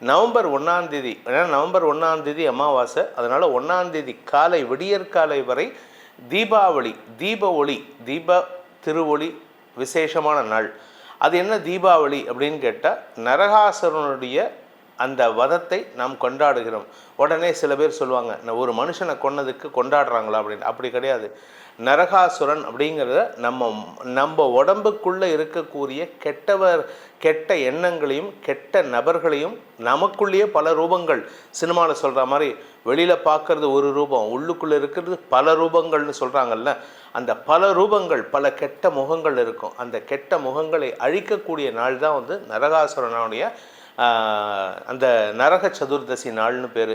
November ஒன்றாந்தேதி ஏன்னா November ஒன்றாந்தேதி அமாவாசை. அதனால் ஒன்றாந்தேதி காலை விடியற்காலை வரை தீபாவளி தீப ஒளி தீப திருவொளி விசேஷமான நாள். அது என்ன தீபாவளி அப்படின்னு கேட்டால் நரகாசுரனுடைய அந்த வதத்தை நாம் கொண்டாடுகிறோம். உடனே சில பேர் சொல்லுவாங்க நான் ஒரு மனுஷனை கொன்னதுக்கு கொண்டாடுறாங்களா? அப்படின்னு. அப்படி கிடையாது. நரகாசுரன் அப்படிங்கிறத நம்ம நம்ம உடம்புக்குள்ளே இருக்கக்கூடிய கெட்டவர் கெட்ட எண்ணங்களையும் கெட்ட நபர்களையும் நமக்குள்ளேயே பல ரூபங்கள். சினிமாவில் சொல்கிற மாதிரி வெளியில் பார்க்குறது ஒரு ரூபம் உள்ளுக்குள்ளே இருக்கிறது பல ரூபங்கள்னு சொல்கிறாங்கல்ல அந்த பல ரூபங்கள் பல கெட்ட முகங்கள் இருக்கும். அந்த கெட்ட முகங்களை அழிக்கக்கூடிய நாள் தான் வந்து நரகாசுரனுடைய அந்த நரக சதுர்தசி நாள்னு பேர்.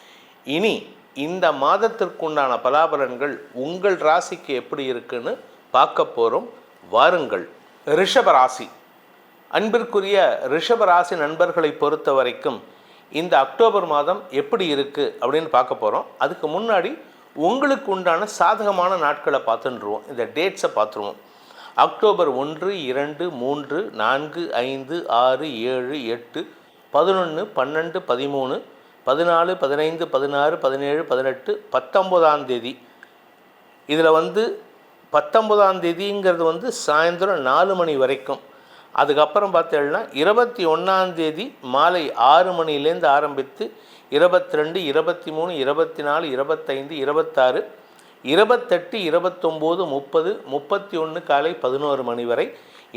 இனி இந்த மாதத்திற்குண்டான பலாபலன்கள் உங்கள் ராசிக்கு எப்படி இருக்குன்னு பார்க்க போகிறோம் வாருங்கள். ரிஷப ராசி அன்பிற்குரிய ரிஷப ராசி நண்பர்களை பொறுத்த வரைக்கும் இந்த அக்டோபர் மாதம் எப்படி இருக்குது அப்படின்னு பார்க்க போகிறோம் அதுக்கு முன்னாடி உங்களுக்கு உண்டான சாதகமான நாட்களை பார்த்துருவோம் இந்த டேட்ஸை பார்த்துருவோம். அக்டோபர் ஒன்று இரண்டு மூன்று நான்கு ஐந்து ஆறு ஏழு எட்டு பதினொன்று பன்னெண்டு பதிமூணு பதினாலு பதினைந்து பதினாறு பதினேழு பதினெட்டு பத்தொம்போதாம் தேதி. இதில் வந்து பத்தொம்போதாம் தேதிங்கிறது வந்து சாயந்தரம் நாலு மணி வரைக்கும். அதுக்கப்புறம் பார்த்தீங்கன்னா இருபத்தி ஒன்றாம் தேதி மாலை ஆறு மணிலேருந்து ஆரம்பித்து இருபத்தி ரெண்டு இருபத்தி மூணு இருபத்தி நாலு இருபத்தைந்து இருபத்தாறு இருபத்தெட்டு இருபத்தொம்போது முப்பது முப்பத்தி ஒன்று காலை பதினோரு மணி வரை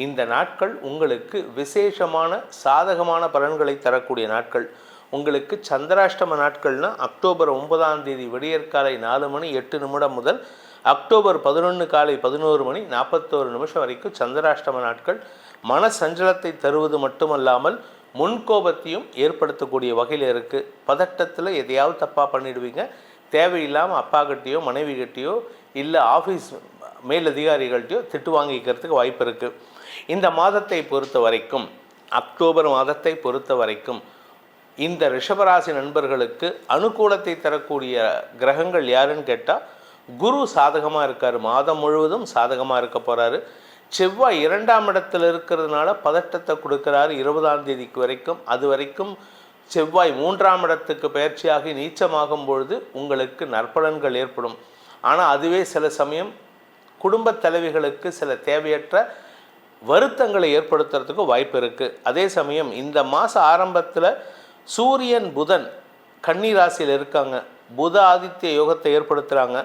இந்த நாட்கள் உங்களுக்கு விசேஷமான சாதகமான பலன்களை தரக்கூடிய நாட்கள். உங்களுக்கு சந்திராஷ்டம நாட்கள்னா அக்டோபர் ஒன்பதாம் தேதி விடியற்காலை நாலு மணி எட்டு நிமிடம் முதல் அக்டோபர் பதினொன்று காலை பதினோரு மணி நாற்பத்தோரு நிமிஷம் வரைக்கும் சந்திராஷ்டம நாட்கள். மன சஞ்சலத்தை தருவது மட்டுமல்லாமல் முன்கோபத்தையும் ஏற்படுத்தக்கூடிய வகையில் இருக்குது பதட்டத்தில் எதையாவது தப்பாக பண்ணிடுவீங்க. தேவையில்லாமல் அப்பா கிட்டேயோ மனைவி கிட்டேயோ இல்லை ஆஃபீஸ் மேலதிகாரிகள்கிட்டயோ திட்டு வாங்கிக்கிறதுக்கு வாய்ப்பு இருக்குது இந்த மாதத்தை பொறுத்த வரைக்கும் அக்டோபர் மாதத்தை பொறுத்த வரைக்கும் இந்த ரிஷபராசி நண்பர்களுக்கு அனுகூலத்தை தரக்கூடிய கிரகங்கள் யாருன்னு கேட்டால் குரு சாதகமாக இருக்கார். மாதம் முழுவதும் சாதகமாக இருக்க போகிறாரு செவ்வாய் இரண்டாம் இடத்தில் இருக்கிறதுனால பதட்டத்தை கொடுக்குறாரு. இருபதாம் தேதிக்கு வரைக்கும் அது வரைக்கும் செவ்வாய் மூன்றாம் இடத்துக்கு பயிற்சியாகி நீச்சமாகும் பொழுது உங்களுக்கு நற்பலன்கள் ஏற்படும். ஆனால் அதுவே சில சமயம் குடும்பத் தலைவிகளுக்கு சில தேவையற்ற வருத்தங்களை ஏற்படுத்துறதுக்கு வாய்ப்பு இருக்குது அதே சமயம் இந்த மாத ஆரம்பத்தில் சூரியன் புதன் கன்னி ராசியில் இருக்காங்க. புத ஆதித்ய யோகத்தை ஏற்படுத்துகிறாங்க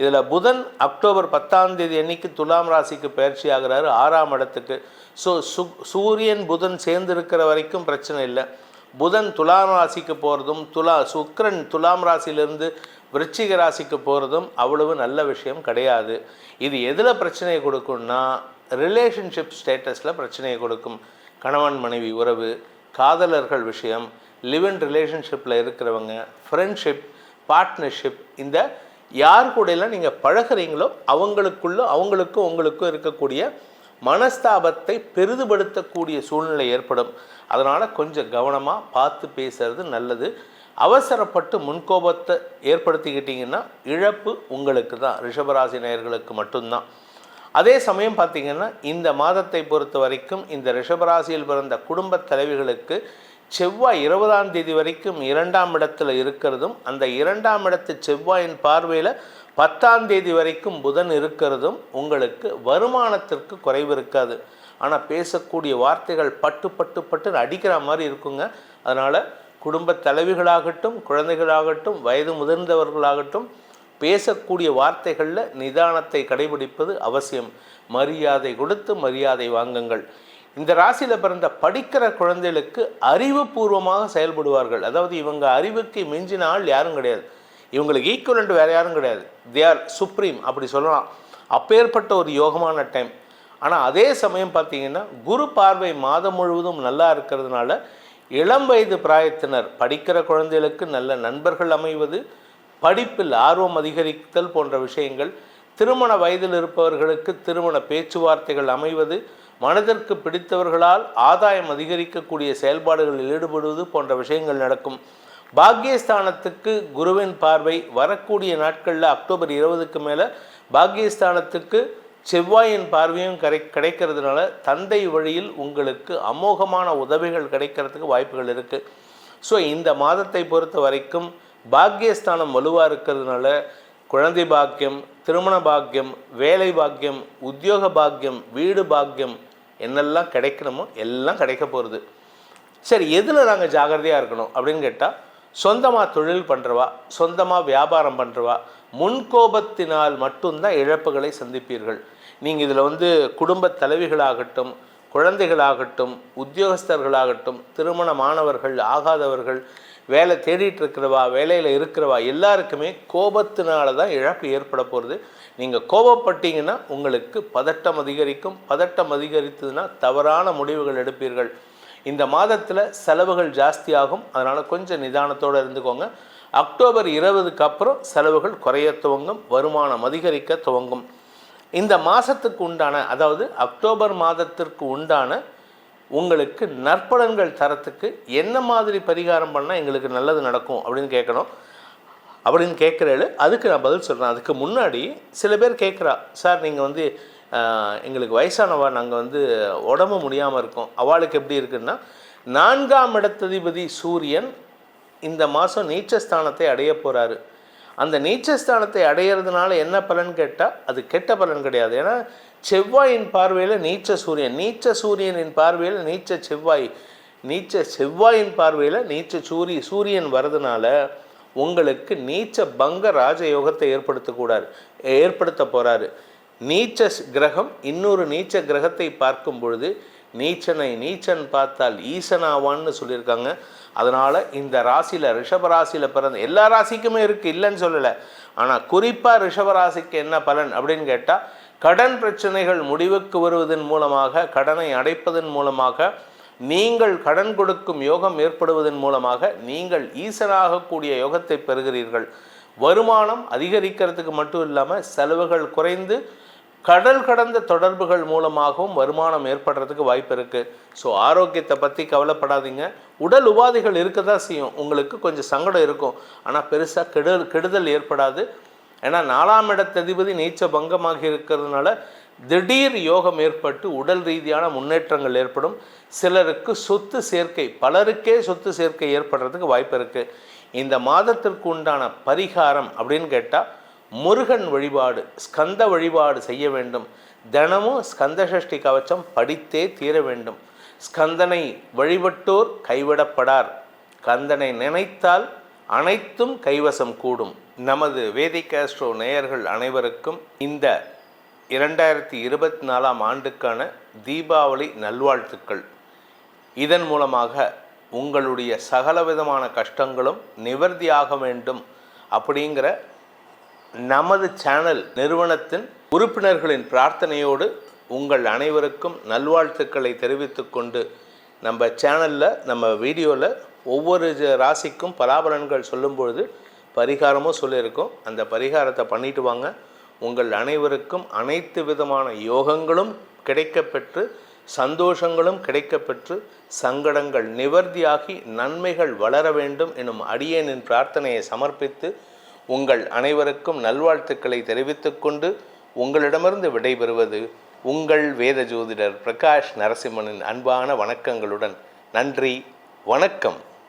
இதில் புதன் அக்டோபர் பத்தாம் தேதி அன்னைக்கு துலாம் ராசிக்கு பயிற்சி ஆகிறாரு ஆறாம் இடத்துக்கு. ஸோ சு சூரியன் புதன் சேர்ந்து இருக்கிற வரைக்கும் பிரச்சனை இல்லை. புதன் துலாம் ராசிக்கு போகிறதும் துலா சுக்கரன் துலாம் ராசியிலிருந்து விருச்சிக ராசிக்கு போகிறதும் அவ்வளவு நல்ல விஷயம் கிடையாது. இது எதில் பிரச்சனையை கொடுக்கும்னா ரிலேஷன்ஷிப் ஸ்டேட்டஸில் பிரச்சனையை கொடுக்கும். கணவன் மனைவி உறவு காதலர்கள் விஷயம் லிவ் இன் ரிலேஷன்ஷிப்பில் இருக்கிறவங்க ஃப்ரெண்ட்ஷிப் பார்ட்னர்ஷிப் இந்த யார் கூடலாம் நீங்கள் பழகுறீங்களோ அவங்களுக்குள்ள அவங்களுக்கும் உங்களுக்கும் இருக்கக்கூடிய மனஸ்தாபத்தை பெரிதுபடுத்தக்கூடிய சூழ்நிலை ஏற்படும். அதனால் கொஞ்சம் கவனமாக பார்த்து பேசுறது நல்லது. அவசரப்பட்டு முன்கோபத்தை ஏற்படுத்திக்கிட்டிங்கன்னா இழப்பு உங்களுக்கு தான் ரிஷபராசி நேயர்களுக்கு மட்டும்தான். அதே சமயம் பார்த்தீங்கன்னா இந்த மாதத்தை பொறுத்த வரைக்கும் இந்த ரிஷபராசியில் பிறந்த குடும்பத் தலைவிகளுக்கு செவ்வாய் இருபதாம் தேதி வரைக்கும் இரண்டாம் இடத்துல இருக்கிறதும் அந்த இரண்டாம் இடத்து செவ்வாயின் பார்வையில் பத்தாம் தேதி வரைக்கும் புதன் இருக்கிறதும் உங்களுக்கு வருமானத்திற்கு குறைவு இருக்காது. ஆனால் பேசக்கூடிய வார்த்தைகள் பட்டு பட்டு பட்டு அடிக்கிற மாதிரி இருக்குங்க. அதனால் குடும்ப தலைவிகளாகட்டும் குழந்தைகளாகட்டும் வயது முதிர்ந்தவர்களாகட்டும் பேசக்கூடிய வார்த்தைகளில் நிதானத்தை கடைபிடிப்பது அவசியம். மரியாதை கொடுத்து மரியாதை வாங்குங்கள். இந்த ராசியில் பிறந்த படிக்கிற குழந்தைகளுக்கு அறிவுபூர்வமாக செயல்படுவார்கள். அதாவது இவங்க அறிவுக்கு மிஞ்சின ஆள் யாரும் கிடையாது. இவங்களுக்கு ஈக்குவலண்ட் வேறு யாரும் கிடையாது. தே ஆர் சுப்ரீம் அப்படி சொல்லலாம். அப்பேற்பட்ட ஒரு யோகமான டைம் ஆனால் அதே சமயம் பார்த்தீங்கன்னா குரு பார்வை மாதம் முழுவதும் நல்லா இருக்கிறதுனால இளம் வயது பிராயத்தினர் படிக்கிற குழந்தைகளுக்கு நல்ல நண்பர்கள் அமைவது படிப்பில் ஆர்வம் அதிகரித்தல் போன்ற விஷயங்கள் திருமண வயதில் இருப்பவர்களுக்கு திருமண பேச்சுவார்த்தைகள் அமைவது மனதிற்கு பிடித்தவர்களால் ஆதாயம் அதிகரிக்கக்கூடிய செயல்பாடுகளில் ஈடுபடுவது போன்ற விஷயங்கள் நடக்கும். பாக்கியஸ்தானத்துக்கு குருவின் பார்வை வரக்கூடிய நாட்களில் அக்டோபர் இருபதுக்கு மேலே பாக்கியஸ்தானத்துக்கு செவ்வாயின் பார்வையும் கரை கிடைக்கிறதுனால தந்தை வழியில் உங்களுக்கு அமோகமான உதவிகள் கிடைக்கிறதுக்கு வாய்ப்புகள் இருக்குது ஸோ இந்த மாதத்தை பொறுத்த வரைக்கும் பாக்கியஸ்தானம் வலுவாக இருக்கிறதுனால குழந்தை பாக்கியம் திருமண பாக்கியம் வேலை பாக்கியம் உத்தியோக பாக்கியம் வீடு பாக்கியம் என்னெல்லாம் கிடைக்கணுமோ எல்லாம் கிடைக்க போகிறது சரி எதில் நாங்கள் ஜாகிரதையாக இருக்கணும் அப்படின்னு கேட்டால் சொந்தமாக தொழில் பண்ணுறவா சொந்தமாக வியாபாரம் பண்ணுறவா முன்கோபத்தினால் மட்டும்தான் இழப்புகளை சந்திப்பீர்கள். நீங்கள் இதில் வந்து குடும்ப தலைவிகளாகட்டும் குழந்தைகளாகட்டும் உத்தியோகஸ்தர்களாகட்டும் திருமணமானவர்கள் ஆகாதவர்கள் வேலை தேடிட்டு இருக்கிறவா வேலையில் இருக்கிறவா எல்லாருக்குமே கோபத்தினால தான் இழப்பு ஏற்பட போகிறது நீங்கள் கோபப்பட்டீங்கன்னா உங்களுக்கு பதட்டம் அதிகரிக்கும். பதட்டம் அதிகரித்ததுன்னா தவறான முடிவுகள் எடுப்பீர்கள். இந்த மாதத்தில் செலவுகள் ஜாஸ்தியாகும். அதனால் கொஞ்சம் நிதானத்தோடு இருந்துக்கோங்க. அக்டோபர் இருபதுக்கு அப்புறம் செலவுகள் குறைய துவங்கும். வருமானம் அதிகரிக்க துவங்கும். இந்த மாதத்துக்கு உண்டான அதாவது அக்டோபர் மாதத்திற்கு உண்டான உங்களுக்கு நற்பலன்கள் தரத்துக்கு என்ன மாதிரி பரிகாரம் பண்ணால் எங்களுக்கு நல்லது நடக்கும் அப்படின்னு கேட்கணும். அப்படின்னு கேட்குறாரு அதுக்கு நான் பதில் சொல்கிறேன் அதுக்கு முன்னாடி சில பேர் கேட்குறா சார் நீங்கள் வந்து எங்களுக்கு வயசானவா? நாங்கள் வந்து உடம்பு முடியாமல் இருக்கோம். அவளுக்கு எப்படி இருக்குன்னா நான்காம் இடத்ததிபதி சூரியன் இந்த மாதம் நீச்சஸ்தானத்தை அடைய போகிறாரு அந்த நீச்சஸ்தானத்தை அடையிறதுனால என்ன பலன் கேட்டால் அது கெட்ட பலன் கிடையாது. ஏன்னா செவ்வாயின் பார்வையில் நீச்ச சூரியன் நீச்ச சூரியனின் பார்வையில் நீச்ச செவ்வாய் நீச்ச செவ்வாயின் பார்வையில் நீச்ச சூரிய சூரியன் வரதுனால உங்களுக்கு நீச்ச பங்க ராஜயோகத்தை ஏற்படுத்தக்கூடாது ஏற்படுத்த போகிறாரு நீச்ச கிரகம் இன்னொரு நீச்ச கிரகத்தை பார்க்கும் பொழுது நீச்சனை நீச்சன் பார்த்தால் ஈசனாவான்னு சொல்லியிருக்காங்க. அதனால் இந்த ராசியில் ரிஷபராசியில் பிறந்த எல்லா ராசிக்குமே இருக்குது இல்லைன்னு சொல்லலை. ஆனால் குறிப்பாக ரிஷபராசிக்கு என்ன பலன் அப்படின்னு கேட்டால் கடன் பிரச்சனைகள் முடிவுக்கு வருவதன் மூலமாக கடனை அடைப்பதன் மூலமாக நீங்கள் கடன் கொடுக்கும் யோகம் ஏற்படுவதன் மூலமாக நீங்கள் ஈசனாகக்கூடிய யோகத்தை பெறுகிறீர்கள். வருமானம் அதிகரிக்கிறதுக்கு மட்டும் இல்லாமல் செலவுகள் குறைந்து கடல் கடந்த தொடர்புகள் மூலமாகவும் வருமானம் ஏற்படுறதுக்கு வாய்ப்பு இருக்குது ஸோ ஆரோக்கியத்தை பற்றி கவலைப்படாதீங்க. உடல் உபாதைகள் இருக்க தான் செய்யும். உங்களுக்கு கொஞ்சம் சங்கடம் இருக்கும். ஆனால் பெருசாக கெடு கெடுதல் ஏற்படாது. ஏன்னா நாலாம் இடத்ததிபதி நீச்ச பங்கமாக இருக்கிறதுனால திடீர் யோகம் ஏற்பட்டு உடல் ரீதியான முன்னேற்றங்கள் ஏற்படும். சிலருக்கு சொத்து சேர்க்கை பலருக்கே சொத்து சேர்க்கை ஏற்படுறதுக்கு வாய்ப்பு இருக்குது இந்த மாதத்திற்கு உண்டான பரிகாரம் அப்படின்னு கேட்டால் முருகன் வழிபாடு ஸ்கந்த வழிபாடு செய்ய வேண்டும். தினமும் ஸ்கந்த சஷ்டி கவச்சம் படித்தே தீர வேண்டும். ஸ்கந்தனை வழிபட்டோர் கைவிடப்படார். கந்தனை நினைத்தால் அனைத்தும் கைவசம் கூடும். நமது வேதிக் ஆஸ்ட்ரோ நேயர்கள் அனைவருக்கும் இந்த இரண்டாயிரத்தி இருபத்தி நாலாம் ஆண்டுக்கான தீபாவளி நல்வாழ்த்துக்கள். இதன் மூலமாக உங்களுடைய சகலவிதமான கஷ்டங்களும் நிவர்த்தியாக வேண்டும் அப்படிங்கிற நமது சேனல் நிறுவனத்தின் உறுப்பினர்களின் பிரார்த்தனையோடு உங்கள் அனைவருக்கும் நல்வாழ்த்துக்களை தெரிவித்துக்கொண்டு நம்ம சேனலில் நம்ம வீடியோவில் ஒவ்வொரு ராசிக்கும் பலாபலன்கள் சொல்லும்பொழுது பரிகாரமும் சொல்லியிருக்கோம். அந்த பரிகாரத்தை பண்ணிட்டு வாங்க. உங்கள் அனைவருக்கும் அனைத்து விதமான யோகங்களும் கிடைக்கப்பெற்று சந்தோஷங்களும் கிடைக்கப்பெற்று சங்கடங்கள் நிவர்த்தியாகி நன்மைகள் வளர வேண்டும் எனும் அடியேனின் பிரார்த்தனையை சமர்ப்பித்து உங்கள் அனைவருக்கும் நல்வாழ்த்துக்களை தெரிவித்துக்கொண்டு உங்களிடமிருந்து விடைபெறுவது உங்கள் வேத ஜோதிடர் பிரகாஷ் நரசிம்மனின் அன்பான வணக்கங்களுடன். நன்றி. வணக்கம்.